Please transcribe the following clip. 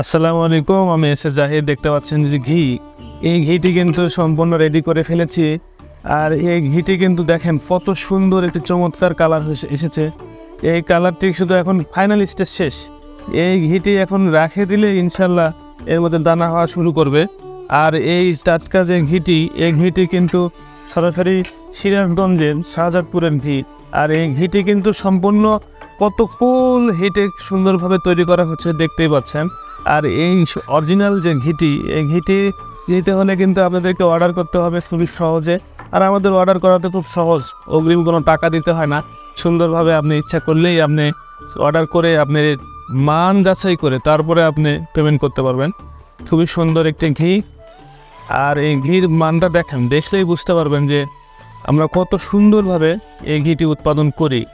আসসালামু আলাইকুম, আমি এস এ জাহিদ, দেখতে পাচ্ছেন যে ঘি। এই ঘিটি কিন্তু সম্পূর্ণ রেডি করে ফেলেছি। আর এই ঘিটি কিন্তু দেখেন, কত সুন্দর একটি চমৎকার কালার এসেছে। এই কালারটি শুধু এখন ফাইনাল স্টেজ শেষ। এই ঘিটি এখন রাখে দিলে ইনশাল্লাহ এর মধ্যে দানা হওয়া শুরু করবে। আর এই টাটকা যে ঘিটি, এই ঘিটি কিন্তু সরাসরি সিরাজগঞ্জের শাহজাদপুরের ঘি। আর এই ঘিটি কিন্তু সম্পূর্ণ কত ফুল হিটে সুন্দরভাবে তৈরি করা হচ্ছে, দেখতেই পাচ্ছেন। আর এই অরিজিনাল যে ঘিটি, এই ঘিটি নিতে হলে কিন্তু আপনাদেরকে অর্ডার করতে হবে খুবই সহজে। আর আমাদের অর্ডার করাতে খুব সহজ। অগ্রিম কোনো টাকা দিতে হয় না। সুন্দরভাবে আপনি ইচ্ছা করলেই আপনি অর্ডার করে আপনি মান যাচাই করে তারপরে আপনি পেমেন্ট করতে পারবেন। খুবই সুন্দর একটি ঘি। আর এই ঘির মানটা দেখেন, দেখলেই বুঝতে পারবেন যে আমরা কত সুন্দরভাবে এই ঘিটি উৎপাদন করি।